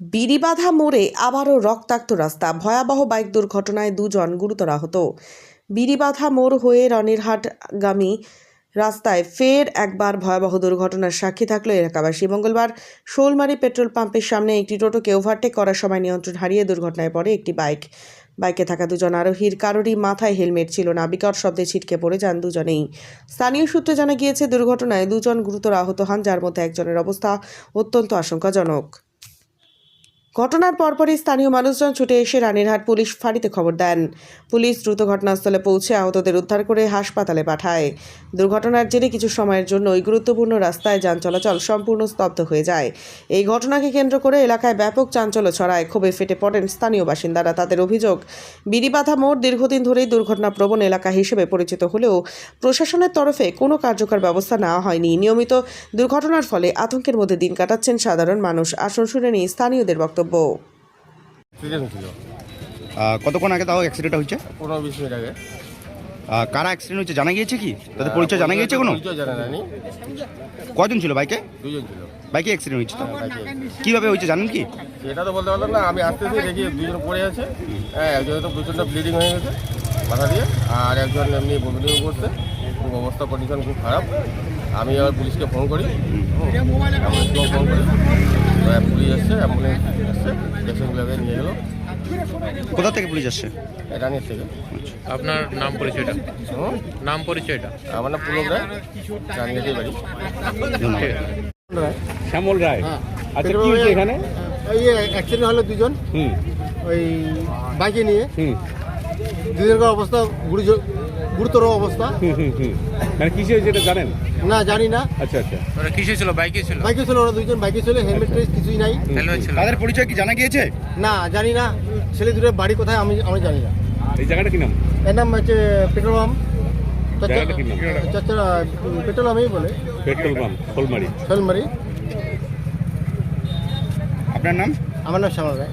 বিড়িবাঁধা মোড়ে আবারও রক্তাক্ত রাস্তা। ভয়াবহ বাইক দুর্ঘটনায় দুজন গুরুতর আহত। বিড়িবাঁধা মোড় হয়ে রনিরহাটগামী রাস্তায় ফের একবার ভয়াবহ দুর্ঘটনার সাক্ষী থাকল এলাকাবাসী। মঙ্গলবার শোলমারি পেট্রোল পাম্পের সামনে একটি টোটোকে ওভারটেক করার সময় নিয়ন্ত্রণ হারিয়ে দুর্ঘটনায় পড়ে একটি বাইক। বাইকে থাকা দুজন আরোহীর কারোরই মাথায় হেলমেট ছিল না। বিকট শব্দে ছিটকে পড়ে যান দুজনেই। স্থানীয় সূত্রে জানা গিয়েছে, দুর্ঘটনায় দুজন গুরুতর আহত হন, যার মধ্যে একজনের অবস্থা অত্যন্ত আশঙ্কাজনক। ঘটনার পরপরই স্থানীয় মানুষজন ছুটে এসে রানীরহাট পুলিশ ফাঁড়িতে খবর দেন। পুলিশ দ্রুত ঘটনাস্থলে পৌঁছে আহতদের উদ্ধার করে হাসপাতালে পাঠায়। দুর্ঘটনার জেরে কিছু সময়ের জন্য ওই গুরুত্বপূর্ণ রাস্তায় যান চলাচল সম্পূর্ণ স্তব্ধ হয়ে যায়। এই ঘটনাকে কেন্দ্র করে এলাকায় ব্যাপক চাঞ্চল্য ছড়ায়, ক্ষোভে ফেটে পড়েন স্থানীয় বাসিন্দারা। তাদের অভিযোগ, বিড়িবাধা মোড় দীর্ঘদিন ধরেই দুর্ঘটনা প্রবণ এলাকা হিসেবে পরিচিত হলেও প্রশাসনের তরফে কোনো কার্যকর ব্যবস্থা নেওয়া হয়নি। নিয়মিত দুর্ঘটনার ফলে আতঙ্কের মধ্যে দিন কাটাচ্ছেন সাধারণ মানুষ। আসন শুনে নিয়ে স্থানীয়দের বক্তব্য। আহ, কতক্ষণ আগে তাও অ্যাক্সিডেন্ট হয়েছে? পনেরো বিশ মিনিট আগে কারা অ্যাক্সিডেন্ট হচ্ছে জানা গিয়েছে কি? তাদের পরিচয় জানা গিয়েছে কোনো? কজন ছিল বাইকে? দুজন ছিল। বাইকে অ্যাক্সিডেন্ট হয়েছে কীভাবে হয়েছে জানেন কি? সেটা তো বলতে পারলাম না আমি আসতেছি দেখি দুজন পড়ে আছে। হ্যাঁ একজনের তো প্রচণ্ড ব্লিডিং হয়ে গেছে মাথা দিয়ে আর একজন এমনি বমিটিং করছে খুব অবস্থা কন্ডিশন খুব খারাপ। আমি আবার পুলিশকে ফোন করি। ফোন করি। পুলিশ অ্যাম্বুলেন্স পেশেন্টগুলোকে নিয়ে গেলো। কোথা থেকে পুলিশ আসছে? রানির থেকে। আপনার নাম পরিচয়টা? হুম? নাম পরিচয়টা? আমার নাম পুলক রায় বাড়ি। শ্যামল রায়। আচ্ছা কি হয়েছে এখানে? এই অ্যাক্সিডেন্ট হলো দুজন। হুম। ওই বাইকে নিয়ে। হুম। দুজনের অবস্থা গুরুতর অবস্থা। মানে কিসে হয়েছে এটা জানেন? না জানি না। আচ্ছা আচ্ছা। ওরা কিসে ছিল? বাইকে ছিল? বাইকে ছিল ওরা দুজন বাইকে ছিল হেলমেট টেলমেট কিছুই নাই। তাদের পরিচয় কি জানা গিয়েছে? না জানি না। ছেলে দুটোর বাড়ি কোথায় আমি আমি জানি না। এই জায়গাটা কি নাম? এর নাম হচ্ছে পেট্রোল পাম্প। জায়গাটা কি নাম? পেট্রোল পাম্পই বলে। পেট্রোল পাম্প খোলমারি শোলমারি। আপনার নাম? আমার নাম শ্যামল রায়।